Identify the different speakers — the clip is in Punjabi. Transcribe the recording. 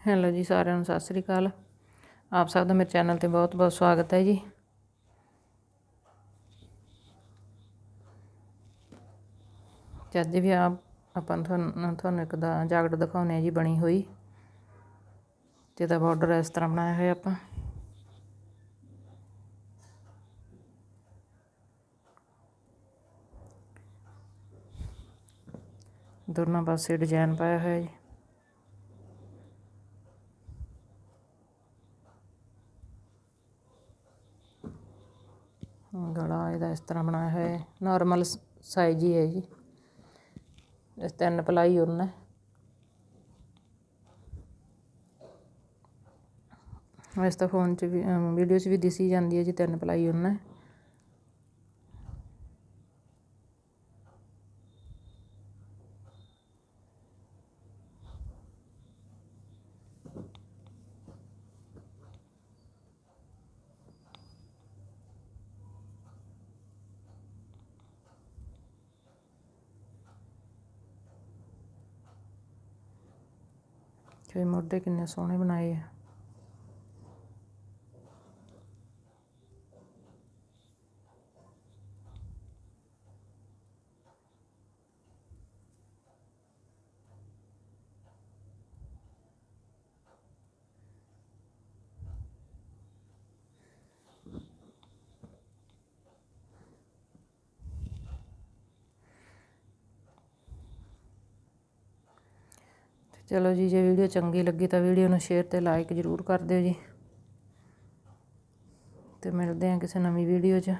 Speaker 1: ਹੈਲੋ ਜੀ, ਸਾਰਿਆਂ ਨੂੰ ਸਤਿ ਸ੍ਰੀ ਅਕਾਲ। ਆਪ ਸਭ ਦਾ ਮੇਰੇ ਚੈਨਲ ਤੇ ਬਹੁਤ ਬਹੁਤ ਸਵਾਗਤ ਹੈ ਜੀ। ਅੱਜ ਵੀ ਆਪ, ਆਪਾਂ ਤੁਹਾਨੂੰ ਤੁਹਾਨੂੰ ਇੱਕ ਦਾ ਜਾਕਟ ਦਿਖਾਉਨੇ ਆ ਜੀ ਬਣੀ ਹੋਈ। ਤੇ ਦਾ ਬਾਰਡਰ ਇਸ ਤਰ੍ਹਾਂ ਬਣਾਇਆ ਹੋਇਆ ਆਪਾਂ। ਦੋਨਾਂ ਪਾਸੇ ਡਿਜ਼ਾਈਨ ਪਾਇਆ ਹੋਇਆ ਜੀ। ਗਲਾ ਇਹਦਾ ਇਸ ਤਰ੍ਹਾਂ ਬਣਾਇਆ ਹੋਇਆ ਹੈ। ਨਾਰਮਲ ਸਾਈਜ਼ ਹੀ ਹੈ ਜੀ। ਇਸ ਤਿੰਨ ਪਲਾਈ ਉਹਨਾਂ ਵੈਸੇ ਤਾਂ ਫੋਨ 'ਚ ਵੀ ਵੀਡੀਓ 'ਚ ਵੀ ਦਿਸੀ ਜਾਂਦੀ ਹੈ ਜੀ ਤਿੰਨ ਪਲਾਈ ਉਹਨਾਂ ਕਿ ਮੁੱਢੇ ਕਿੰਨੇ ਸੋਹਣੇ ਬਣਾਏ ਆ। ਚਲੋ ਜੀ, ਜੇ ਵੀਡੀਓ ਚੰਗੀ ਲੱਗੀ ਤਾਂ ਵੀਡੀਓ ਨੂੰ ਸ਼ੇਅਰ ਤੇ ਲਾਈਕ ਜ਼ਰੂਰ ਕਰ ਦਿਓ ਜੀ। ਤੇ ਮਿਲਦੇ ਹਾਂ ਕਿਸੇ ਨਵੀਂ ਵੀਡੀਓ 'ਚ।